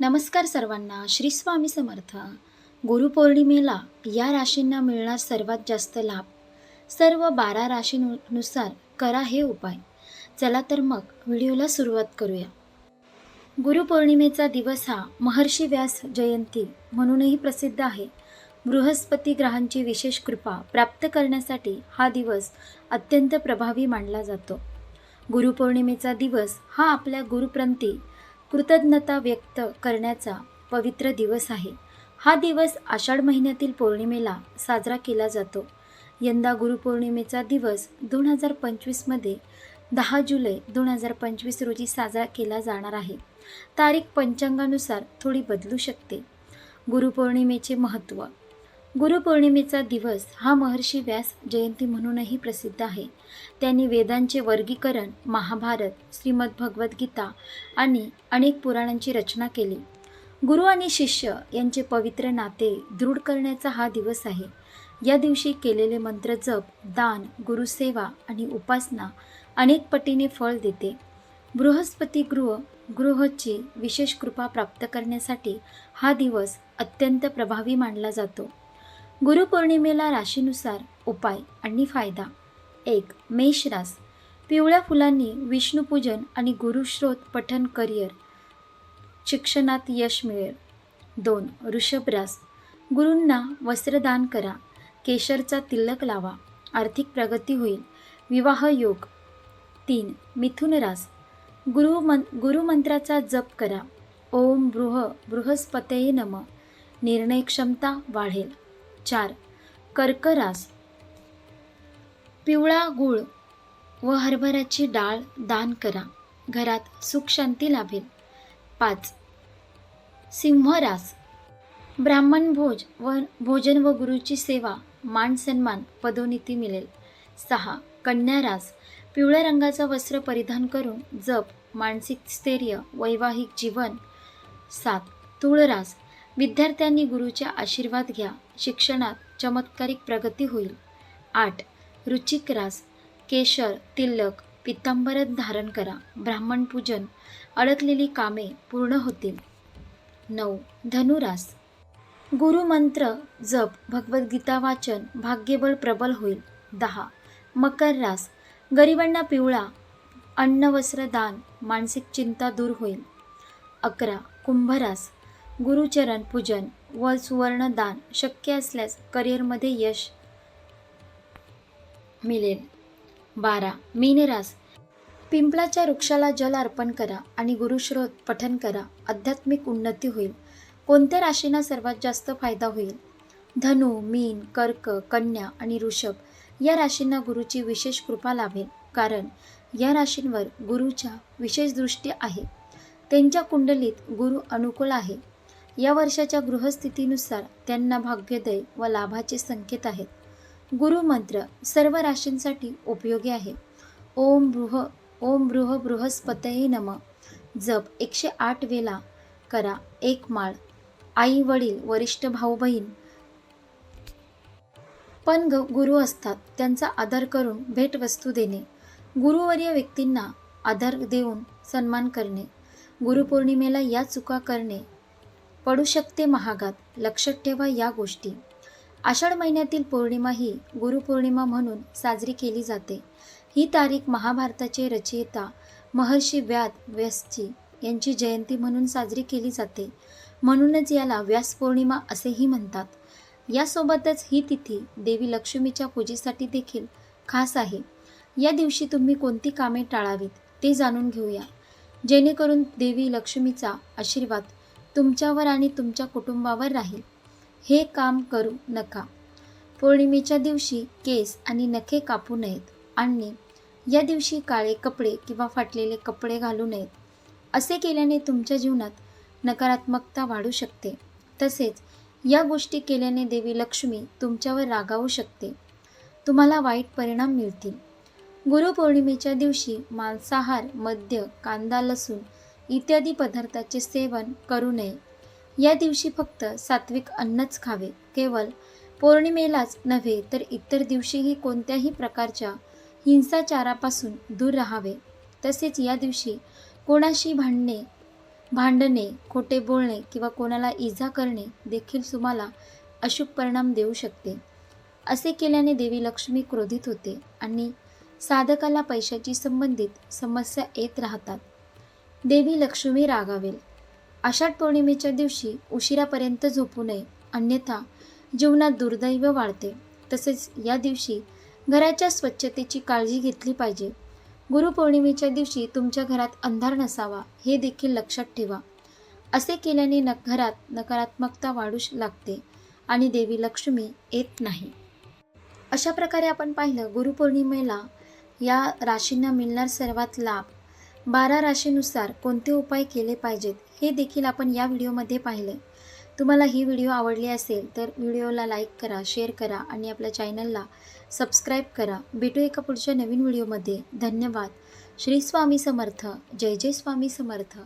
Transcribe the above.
नमस्कार सर्वांना श्री स्वामी समर्थ. गुरुपौर्णिमेला या राशींना मिळणार सर्वात जास्त लाभ. सर्व बारा राशीनुसार करा हे उपाय. चला तर मग व्हिडिओला सुरुवात करूया. गुरुपौर्णिमेचा दिवस हा महर्षी व्यास जयंती म्हणूनही प्रसिद्ध आहे. बृहस्पती ग्रहांची विशेष कृपा प्राप्त करण्यासाठी हा दिवस अत्यंत प्रभावी मानला जातो. गुरुपौर्णिमेचा दिवस हा आपल्या गुरुप्रंती कृतज्ञता व्यक्त करण्याचा पवित्र दिवस आहे. हा दिवस आषाढ महिन्यातील पौर्णिमेला साजरा केला जातो. यंदा गुरुपौर्णिमेचा दिवस दोन हजार पंचवीसमध्ये दहा जुलै दोन हजार पंचवीस रोजी साजरा केला जाणार आहे. तारीख पंचांगानुसार थोडी बदलू शकते. गुरुपौर्णिमेचे महत्त्व गुरुपौर्णिमेचा दिवस हा महर्षी व्यास जयंती म्हणूनही प्रसिद्ध आहे. त्यांनी वेदांचे वर्गीकरण महाभारत श्रीमद भगवद्गीता आणि अनेक पुराणांची रचना केली. गुरु आणि शिष्य यांचे पवित्र नाते दृढ करण्याचा हा दिवस आहे. या दिवशी केलेले मंत्र जप दान गुरुसेवा आणि उपासना अनेक पटीने फळ देते. बृहस्पती गृह गृहची विशेष कृपा प्राप्त करण्यासाठी हा दिवस अत्यंत प्रभावी मानला जातो. गुरुपौर्णिमेला राशीनुसार उपाय आणि फायदा. एक मेष रास. पिवळ्या फुलांनी विष्णुपूजन आणि गुरुश्रोत पठन करिअर. शिक्षणात यश मिळेल. दोन ऋषभरास रास. गुरूंना वस्त्रदान करा. केशरचा तिलक लावा. आर्थिक प्रगती होईल. विवाह योग. तीन मिथुन रास. गुरु मन गुरुमंत्राचा जप करा. ओम बृह बृहस्पतये नम. निर्णय क्षमता वाढेल. चार कर्करास. पिवळा गूळ व हरभऱ्याची डाळ दान करा. घरात सुख शांती लाभेल. पाच. सिंहरास. ब्राह्मण भोज व भोजन व गुरुची सेवा मान सन्मान पदोन्नती मिळेल. सहा. कन्यारास. पिवळ्या रंगाचं वस्त्र परिधान करून जप मानसिक स्थैर्य वैवाहिक जीवन. सात. तुळरास. विद्यार्थ्यांनी गुरुच्या आशीर्वाद घ्या. शिक्षणात चमत्कारिक प्रगती होईल. आठ. रुचिक रास. केशर तिलक पित्तांबर धारण करा. ब्राह्मण पूजन. अडकलेली कामे पूर्ण होतील. नऊ. धनुरास. गुरुमंत्र जप भगवद्गीता वाचन भाग्यबळ प्रबल होईल. दहा. मकर रास. गरिबांना पिवळा अन्न वस्त्र दान मानसिक चिंता दूर होईल. अकरा. कुंभरास. गुरुचरण पूजन व सुवर्णदान शक्य असल्यास करिअरमध्ये यश मिळेल. बारा. मीनरास. पिंपळाच्या वृक्षाला जल अर्पण करा आणि गुरुश्रोत पठन करा. आध्यात्मिक उन्नती होईल. कोणत्या राशींना सर्वात जास्त फायदा होईल? धनु मीन कर्क कन्या आणि ऋषभ या राशींना गुरुची विशेष कृपा लाभेल. कारण या राशींवर गुरुच्या विशेष दृष्टी आहे. त्यांच्या कुंडलीत गुरु अनुकूल आहे. या वर्षाच्या गृहस्थितीनुसार त्यांना भाग्योदय व लाभाचे संकेत आहेत. गुरुमंत्र सर्व राशींसाठी उपयोगी आहे. ओम बृह ओम बृह बृहस्पतये नम. जप एकशे आठ वेला करा एक माळ. आई वडील वरिष्ठ भाऊ बहीण. पण ग गुरु असतात. त्यांचा आदर करून भेटवस्तू देणे. गुरुवर्य व्यक्तींना आदर देऊन सन्मान करणे. गुरुपौर्णिमेला या चुका करणे पडू शकते महागात. लक्षात ठेवा या गोष्टी. आषाढ महिन्यातील पौर्णिमा ही गुरुपौर्णिमा म्हणून साजरी केली जाते. ही तारीख महाभारताचे रचयिता महर्षी व्याद व्यासची यांची जयंती म्हणून साजरी केली जाते. म्हणूनच याला व्यास पौर्णिमा असेही म्हणतात. यासोबतच ही तिथी देवी लक्ष्मीच्या पूजेसाठी देखील खास आहे. या दिवशी तुम्ही कोणती कामे टाळावीत ते जाणून घेऊया. जेणेकरून देवी लक्ष्मीचा आशीर्वाद तुमच्यावर आणि तुमच्या कुटुंबावर राहील. हे काम करू नका. पौर्णिमेच्या दिवशी केस आणि नखे कापू नयेत आणि या दिवशी काळे कपडे किंवा फाटलेले कपडे घालू नयेत. असे केल्याने तुमच्या जीवनात नकारात्मकता वाढू शकते. तसेच या गोष्टी केल्याने देवी लक्ष्मी तुमच्यावर रागावू शकते. तुम्हाला वाईट परिणाम मिळतील. गुरुपौर्णिमेच्या दिवशी मांसाहार मद्य कांदा लसूण इत्यादी पदार्थाचे सेवन करू नये. या दिवशी फक्त सात्विक अन्नच खावे. केवळ पौर्णिमेलाच नव्हे तर इतर दिवशीही कोणत्याही प्रकारच्या हिंसाचारापासून दूर राहावे. तसेच या दिवशी कोणाशी भांडणे भांडणे खोटे बोलणे किंवा कोणाला इजा करणे देखील तुम्हाला अशुभ परिणाम देऊ शकते. असे केल्याने देवी लक्ष्मी क्रोधित होते आणि साधकाला पैशाची संबंधित समस्या येत राहतात. देवी लक्ष्मी रागावेल. आषाढ पौर्णिमेच्या दिवशी उशिरापर्यंत झोपू नये अन्यथा जीवनात दुर्दैव वाढते. तसेच या दिवशी घराच्या स्वच्छतेची काळजी घेतली पाहिजे. गुरुपौर्णिमेच्या दिवशी तुमच्या घरात अंधार नसावा हे देखील लक्षात ठेवा. असे केल्याने न घरात नकारात्मकता वाढू लागते आणि देवी लक्ष्मी येत नाही. अशा प्रकारे आपण पाहिलं गुरुपौर्णिमेला या राशींना मिळणार सर्वात लाभ बारा राशीनुसार कोणते उपाय केले पाहिजेत हे देखील आपण या व्हिडिओमध्ये पाहिले तुम्हाला ही व्हिडिओ आवडली असेल तर व्हिडिओला लाईक करा शेअर करा आणि आपल्या चॅनलला सबस्क्राईब करा. भेटू एका पुढच्या नवीन व्हिडिओमध्ये. धन्यवाद. श्री स्वामी समर्थ. जय जय स्वामी समर्थ.